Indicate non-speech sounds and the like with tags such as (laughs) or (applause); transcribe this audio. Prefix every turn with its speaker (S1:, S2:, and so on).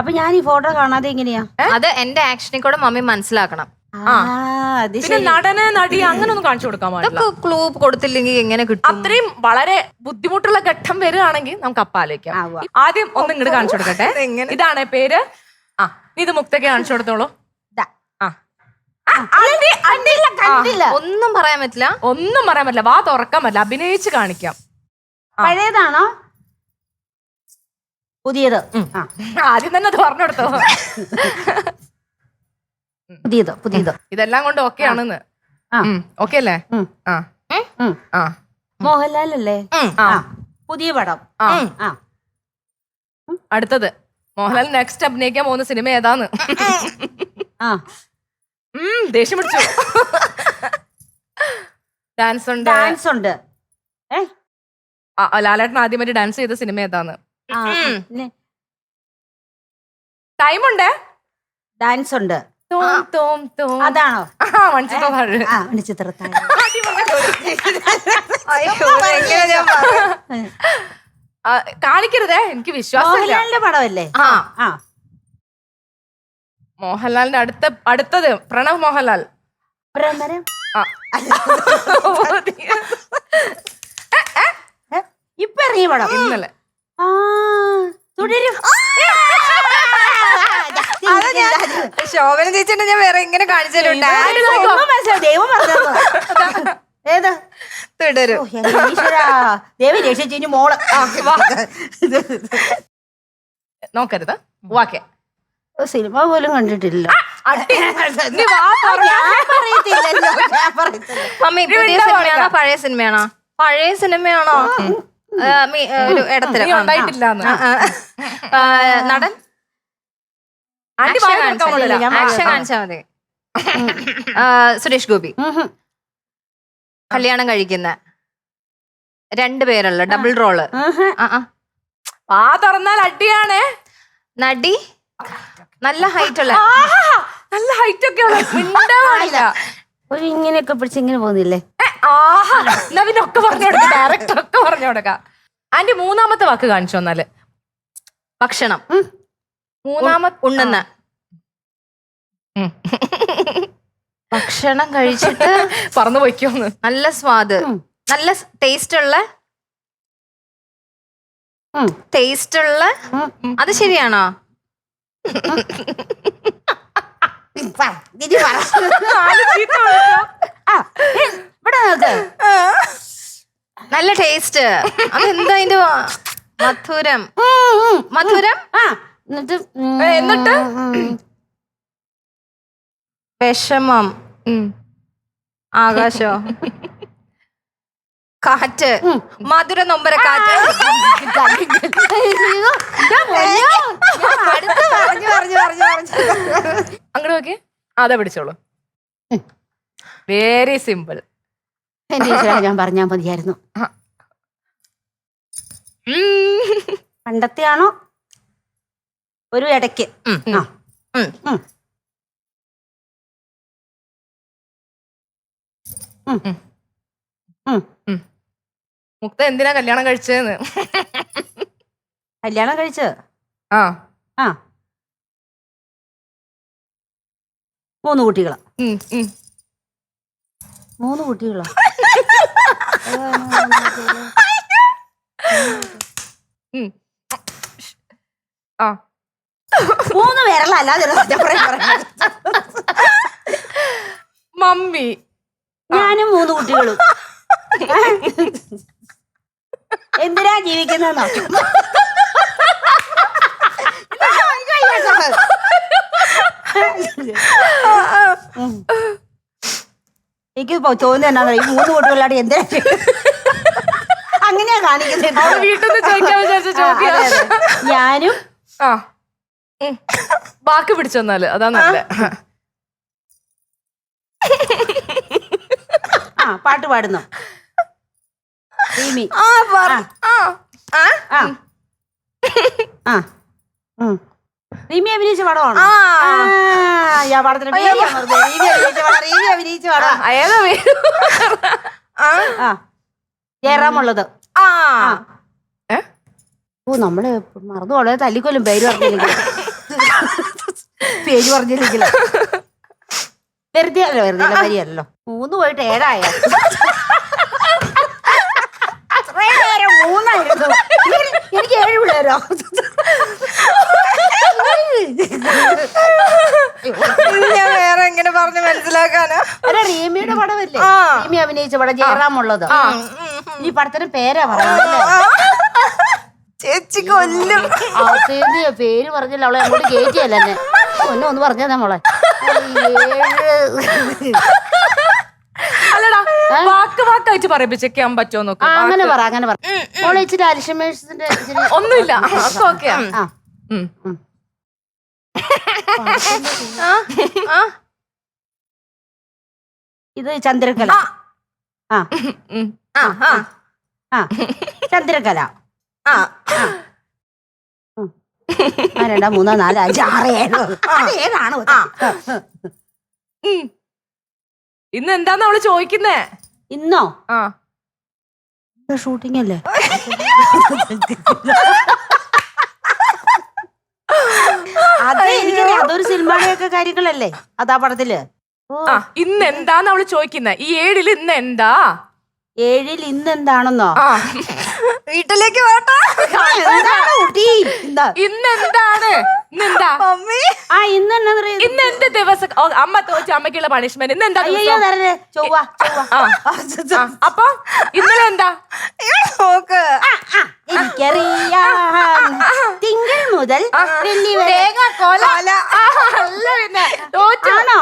S1: അപ്പൊ ഞാൻ ഈ ഫോട്ടോ കാണാതെ എങ്ങനെയാ?
S2: അത് എന്റെ ആക്ഷനിൽ കൂടെ മമ്മി മനസ്സിലാക്കണം.
S1: ആ അത്
S3: പിന്നെ
S1: ശരി.
S3: നടന് നടി അങ്ങനെ ഒന്നും കാണിച്ചു കൊടുക്കാൻ പാടില്ല.
S2: ഇതൊക്കെ ക്ലൂ കൊടുത്തില്ലെങ്കിൽ എങ്ങനെ കിട്ടും?
S3: അത്രയും വളരെ ബുദ്ധിമുട്ടുള്ള ഘട്ടം വരികയാണെങ്കിൽ നമുക്ക് അപ്പ ആലോചിക്കാം. ആദ്യം ഒന്ന് ഇങ്ങോട്ട് കാണിച്ചു കൊടുക്കട്ടെ. ഇതാണ് പേര്. ആ ഇത് മുക്തയ്ക്ക് കാണിച്ചു കൊടുത്തോളൂ.
S1: ദാ.
S3: ആ,
S1: കണ്ടില്ല.
S2: ഒന്നും പറയാൻ പറ്റില്ല.
S3: ഒന്നും പറയാൻ പറ്റില്ല. വാ തുറക്കാൻ പറ്റില്ല. അഭിനയിച്ച് കാണിക്കാം.
S1: പഴയതാണോ? പുതിയത്. ആ.
S3: ആദ്യം തന്നെ അത് പറഞ്ഞു കൊടുത്തോ
S1: പുതിയത് പുതിയത്.
S3: ഇതെല്ലാം കൊണ്ട് ഓക്കെ ആണെന്ന്.
S1: ആ.
S3: ഓക്കെ അല്ലേ?
S1: ഉം.
S3: ആ.
S1: ഉം.
S3: ആ.
S1: മോഹൻലാൽ അല്ലേ
S2: ഉം.
S3: ആ.
S1: ആ. പുതിയ പടം.
S3: ആ.
S1: ആ.
S3: അടുത്തത്. മോഹൻലാൽ നെക്സ്റ്റ് അഭിനയിക്കാൻ പോകുന്ന സിനിമ ഏതാന്ന്?
S1: ആ.
S3: ഉം, ദേഷ്യം പിടിച്ചു. ഡാൻസ് ഉണ്ട്.
S1: ഡാൻസ് ഉണ്ട്. ഏ?
S3: ആ, ആ, ലാലേട്ടൻ ആദ്യമായിട്ട് ഡാൻസ് ചെയ്ത സിനിമ ഏതാന്ന്?
S1: ആ
S2: ഉം.
S3: ടൈം ഉണ്ട്
S1: ഡാൻസ് ഉണ്ട്
S3: തോം തോം തോം.
S1: അതാണോ?
S3: ആ മണിച്ചിട്ടോ താഴെ
S1: ആ മണിച്ചിത്രത്താഴ്?
S3: ആ, കാണിക്കരുതേ എനിക്ക് വിശ്വാസമില്ല.
S1: മോഹൻലാലിന്റെ പടമല്ലേ?
S3: ആ.
S1: ആ.
S3: മോഹൻലാലിന്റെ അടുത്ത അടുത്തത് പ്രണവ് മോഹൻലാൽ.
S1: ഭ്രമരം
S3: ആ. (laughs)
S1: ഏ? ഇപ്പൊ ഇറങ്ങിയ പടം?
S3: ഇന്നലെ.
S1: തുടരും.
S2: ശോഭന ചേച്ചിന്റെ ഞാൻ വേറെ ഇങ്ങനെ കാണിച്ചിട്ടുണ്ട്
S1: ദൈവം ഏത്?
S2: തുടരും.
S1: ദൈവം രക്ഷിച്ചു മോൾ.
S3: നോക്കരുത്. വാക്കേ.
S1: സിനിമ പോലും കണ്ടിട്ടില്ല.
S3: നീ വാ
S1: ഞാൻ പറയത്തില്ലല്ലോ. ഞാൻ
S2: പുതിയ സിനിമയാണോ? പഴയ സിനിമയാണോ? പഴയ സിനിമയാണോ? ഒരു നടൻ?
S3: ആക്ഷൻ
S2: action
S3: വായ
S2: കാണിച്ചാ
S3: തുറക്കാൻ
S2: മതി. സുരേഷ് ഗോപി. കല്യാണം കഴിക്കുന്ന രണ്ടു പേരുള്ള ഡബിൾ
S1: റോൾ.
S2: ആ,
S3: തുറന്നാൽ അടിയാണേ.
S2: നടി. നല്ല ഹൈറ്റ് ഉള്ള
S3: ആഹാ, നല്ല ഹൈറ്റ് ഒക്കെ ഉള്ള
S1: ഒരു ഇങ്ങനെയൊക്കെ പിടിച്ച് ഇങ്ങനെ പോകുന്നില്ലേ?
S3: ആഹാ. എന്നാ പിന്നെ ഒക്കെ പറഞ്ഞു ഡയറക്ടർ ഒക്കെ പറഞ്ഞു കൊടുക്കാം ആന്റി മൂന്നാമത്തെ വാക്ക് കാണിച്ചു വന്നാൽ
S2: ഭക്ഷണം.
S3: മൂന്നാമത്തെ
S2: ഉണ്ണുന്ന ഭക്ഷണം കഴിച്ചിട്ട് (laughs)
S3: പറന്നു പോയിക്കോന്ന്.
S2: നല്ല സ്വാദ്. നല്ല ടേസ്റ്റ് ഉള്ള. ടേസ്റ്റ് ഉള്ള അത് ശരിയാണോ (laughs) (laughs)
S1: പറ, ഇനി പറ. ആ, ഏ, ഇവിടെ നോക്ക്
S2: നല്ല ടേസ്റ്റ് അതെന്താ അതിന്റെ മധുരം. മധുരം?
S1: ആ എന്നിട്ട് ഉം,
S3: എന്നിട്ട്?
S1: ഉം.
S2: വിഷമം.
S3: ഉം.
S2: ആകാശോ? കാറ്റ്. മധുര നൊമ്പര കാറ്റ്.
S1: അയ്യോ, ഞാൻ പൊന്നോ. ഞാൻ അടുത്ത് പറഞ്ഞു പറഞ്ഞു പറഞ്ഞു പറഞ്ഞു.
S3: അങ്ങോട്ട് നോക്കി. അതെ പിടിച്ചോളൂ. വെരി സിമ്പിൾ
S1: എന്റെ ഈശ്വരാ, ഞാൻ പറഞ്ഞാൽ മതിയായിരുന്നു. പണ്ടത്തെ ആണോ ഒരു ഇടയ്ക്ക്. ആ.
S3: മുക്ത എന്തിനാ കല്യാണം കഴിച്ചതെന്ന്
S1: കല്യാണം കഴിച്ച്?
S3: ആ.
S1: ആ. മൂന്ന് കുട്ടികളാ. മൂന്ന് കുട്ടികളാ. (laughs)
S3: ആ.
S1: മൂന്ന് പേരല്ല അല്ലാതെ.
S3: മമ്മി.
S1: ഞാനും മൂന്ന് കുട്ടികളും. എന്തിനാ ജീവിക്കുന്നോ എനിക്ക് തോന്നുന്നു എന്നാ ഈ മൂന്ന് കുട്ടികളായിട്ട് എന്തിനാ അങ്ങനെയാ കാണിക്കുന്നത്. ഞാനും
S3: ആ ഉം. ബാക്കി പിടിച്ചെന്നാൽ അതാ നല്ല.
S1: ആ. പാട്ട് പാടുന്നു? റീമി.
S2: ആ, പറ- ആ, ആ,
S1: ആ. ആ. ഉം. റീമി അഭിനയിച്ച പടമാണോ?
S2: ആ.
S1: ഞാൻ പടത്തിന്. അഭിനയിച്ച പടം അഭിനയിച്ച പടം.
S3: ഏതാ
S2: ആ,
S1: ജയറാമുള്ളത്.
S2: ആ.
S1: ഓ നമ്മൾ മറന്നു വളരെ തല്ലിക്കൊല്ലും പേര് പറഞ്ഞില്ലെങ്കിൽ പേര് പറഞ്ഞില്ലെങ്കിലോ. വെറുതെ അല്ല വെറുതെ അല്ല മരിയല്ലോ മൂന്ന് പോയിട്ട് ഏഴായ? നേരം മൂന്നായിരുന്നു. എനിക്ക് ഏഴ് പിള്ളേരോ?
S2: ഞാൻ വേറെ എങ്ങനെ പറഞ്ഞ് മനസ്സിലാക്കാനാ?
S1: അല്ല റീമിയുടെ പടമല്ലേ? റീമി അഭിനയിച്ച പടം ജയറാമുള്ളത്. ഈ പടത്തിന് പേരാ പറയുന്നത്
S2: കൊല്ലും.
S1: ആ പേര് പറഞ്ഞില്ല. അവളെ അങ്ങോട്ട് കേറ്റിയല്ല എന്നെ? ഒന്നും ഒന്ന് പറഞ്ഞാ നമ്മളെ
S3: അല്ലടാ വാക്ക് വാക്കായിട്ട് പറയിപ്പിച്ചേക്കാൻ പറ്റുമോ നോക്ക്.
S1: അങ്ങനെ പറ അങ്ങനെ പറ. ഇച്ചിരി ഇച്ചിരി
S3: ഒന്നുമില്ല. ഒക്കെ ഓക്കെയാ
S1: ആ
S3: ഉം.
S2: ആ, ആ,
S1: ഇത് ചന്ദ്രകല. ആ.
S3: ഉം.
S2: ആ, ആ,
S1: ആ ചന്ദ്രകല.
S2: ആ.
S1: ആ രണ്ടാ മൂന്നോ നാലോ അഞ്ച് ആറ് ഏഴോ. അത് ഏതാണ്.
S3: ഇന്ന് എന്താന്ന് അവൾ ചോദിക്കുന്നേ?
S1: ഇന്നോ?
S3: ആ.
S1: ഷൂട്ടിംഗ് അല്ലേ? അത് എനിക്കറിയാം. അതൊരു സിനിമയൊക്കെ കാര്യങ്ങളല്ലേ? അതാ പടത്തിൽ.
S3: ആ ഇന്ന് എന്താന്ന് അവൾ ചോദിക്കുന്നേ? ഈ ഏഴിൽ ഇന്ന് എന്താ?
S1: ഏഴിൽ ഇന്ന് എന്താണെന്നോ
S2: വീട്ടിലേക്ക് പോട്ടാ
S1: എന്താണ് കുട്ടി? എന്താ?
S3: ഇന്ന് എന്താണ് ഇന്ന്
S2: മമ്മി.
S1: ആ ഇന്ന് എന്നാ
S3: ഇന്ന് എന്ത് ദിവസം ഓ, അമ്മ തോച്ച അമ്മയ്ക്കുള്ള പണിഷ്മെന്റ് ഇന്ന് എന്താ
S1: അയ്യോ
S3: ദിവസം?
S1: തരല്ലേ ചൊവ്വ ചൊവ്വ.
S3: ആ, ആ, അപ്പൊ ഇന്നലെ എന്താ?
S2: ഇങ്ങോട്ട് നോക്ക്
S1: ആ, ആ, എനിക്കറിയാം. തിങ്കൾ മുതൽ വെള്ളി വരെ.
S2: കൊല.
S3: അല്ല പിന്നെ. തോറ്റു
S1: ആണോ?